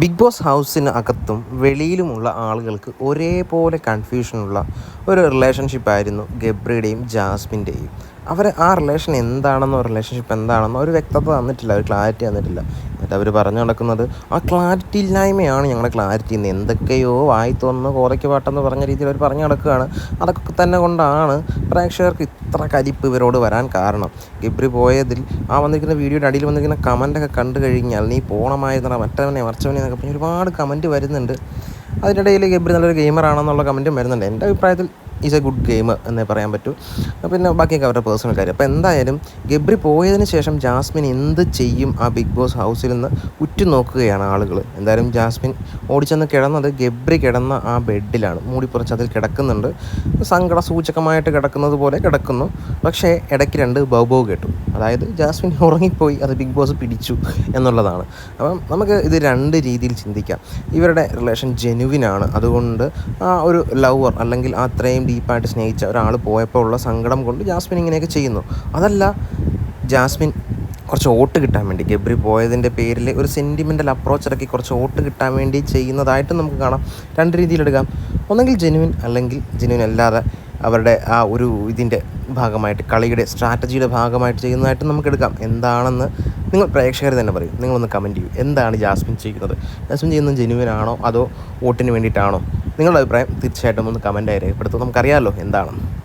Big boss ഹൗസിന് അകത്തും വെളിയിലുമുള്ള ആളുകൾക്ക് ഒരേപോലെ കൺഫ്യൂഷനുള്ള ഒരു റിലേഷൻഷിപ്പായിരുന്നു ഗബ്രിയുടെയും ജാസ്മിന്റെയും. അവർ ആ റിലേഷൻ എന്താണെന്നോ റിലേഷൻഷിപ്പ് എന്താണെന്നോ ഒരു വ്യക്തത തന്നിട്ടില്ല ഒരു ക്ലാരിറ്റി തന്നിട്ടില്ല. എന്നിട്ട് അവർ പറഞ്ഞു നടക്കുന്നത് ആ ക്ലാരിറ്റി ഇല്ലായ്മയാണ് ഞങ്ങളുടെ ക്ലാരിറ്റി എന്ന് എന്തൊക്കെയോ വായി തോന്നുന്നു കോതയ്ക്ക് പാട്ടെന്ന് പറഞ്ഞ രീതിയിൽ അവർ പറഞ്ഞു നടക്കുകയാണ്. അതൊക്കെ തന്നെ കൊണ്ടാണ് പ്രേക്ഷകർക്ക് ഇത്ര കലിപ്പ് ഇവരോട് വരാൻ കാരണം. ഗബ്രി പോയതിൽ ആ വന്നിരിക്കുന്ന വീഡിയോയുടെ അടിയിൽ വന്നിരിക്കുന്ന കമന്റൊക്കെ കണ്ടു കഴിഞ്ഞാൽ നീ പോണമായിരുന്ന മറ്റവനെ മറിച്ചവനെ എന്നൊക്കെ പറഞ്ഞ് ഒരുപാട് കമന്റ് വരുന്നുണ്ട്. അതിനിടയിൽ ഗബ്രി നല്ലൊരു ഗെയിമറാണെന്നുള്ള കമന്റും വരുന്നുണ്ട്. എന്റെ അഭിപ്രായത്തിൽ ഈസ് എ ഗുഡ് ഗെയിം എന്നേ പറയാൻ പറ്റൂ. പിന്നെ ബാക്കിയൊക്കെ അവരുടെ പേഴ്സണൽ കാര്യം. അപ്പോൾ എന്തായാലും ഗബ്രി പോയതിന് ശേഷം ജാസ്മിൻ എന്ത് ചെയ്യും ആ ബിഗ് ബോസ് ഹൗസിൽ നിന്ന് ഉറ്റുനോക്കുകയാണ് ആളുകൾ എന്തായാലും ജാസ്മിൻ ഓടിച്ചെന്ന് കിടന്നത് ഗബ്രി കിടന്ന ആ ബെഡിലാണ്. മൂടിപ്പുറച്ച് അതിൽ കിടക്കുന്നുണ്ട്. സങ്കട സൂചകമായിട്ട് കിടക്കുന്നത് പോലെ കിടക്കുന്നു. പക്ഷേ ഇടയ്ക്ക് രണ്ട് ബൗബോ കേട്ടു. അതായത് ജാസ്മിൻ ഉറങ്ങിപ്പോയി അത് ബിഗ് ബോസ് പിടിച്ചു എന്നുള്ളതാണ്. അപ്പം നമുക്ക് ഇത് രണ്ട് രീതിയിൽ ചിന്തിക്കാം. ഇവരുടെ റിലേഷൻ ജെനുവിനാണ് അതുകൊണ്ട് ആ ഒരു ലവർ അല്ലെങ്കിൽ അത്രയും ഡീപ്പായിട്ട് സ്നേഹിച്ച ഒരാൾ പോയപ്പോൾ ഉള്ള സങ്കടം കൊണ്ട് ജാസ്മിൻ ഇങ്ങനെയൊക്കെ ചെയ്യുന്നു. അതല്ല ജാസ്മിൻ കുറച്ച് വോട്ട് കിട്ടാൻ വേണ്ടി ഗബ്രി പോയതിന്റെ പേരിൽ ഒരു സെന്റിമെന്റൽ അപ്രോച്ച് ഇറക്കി കുറച്ച് വോട്ട് കിട്ടാൻ വേണ്ടി ചെയ്യുന്നതായിട്ട് നമുക്ക് കാണാം. രണ്ട് രീതിയിലെടുക്കാം ഒന്നെങ്കിൽ ജെനുവിൻ അല്ലെങ്കിൽ ജെനുവിൻ അല്ലാതെ അവരുടെ ആ ഒരു ഇതിന്റെ ഭാഗമായിട്ട് കളിയുടെ സ്ട്രാറ്റജിയുടെ ഭാഗമായിട്ട് ചെയ്യുന്നതായിട്ട് നമുക്ക് എടുക്കാം. എന്താണെന്ന് നിങ്ങൾ പ്രേക്ഷകർ തന്നെ പറയും. നിങ്ങളൊന്ന് കമന്റ് ചെയ്യൂ. എന്താണ് ജാസ്മിൻ ചെയ്യുന്നത്? ജാസ്മിൻ ചെയ്യുന്നത് ജെനുവിൻ ആണോ? അതോ വോട്ടിന് വേണ്ടിയിട്ടാണോ? നിങ്ങളുടെ അഭിപ്രായം തീർച്ചയായിട്ടും ഒന്ന് കമന്റായി രേഖപ്പെടുത്തും നമുക്കറിയാമല്ലോ എന്താണ്.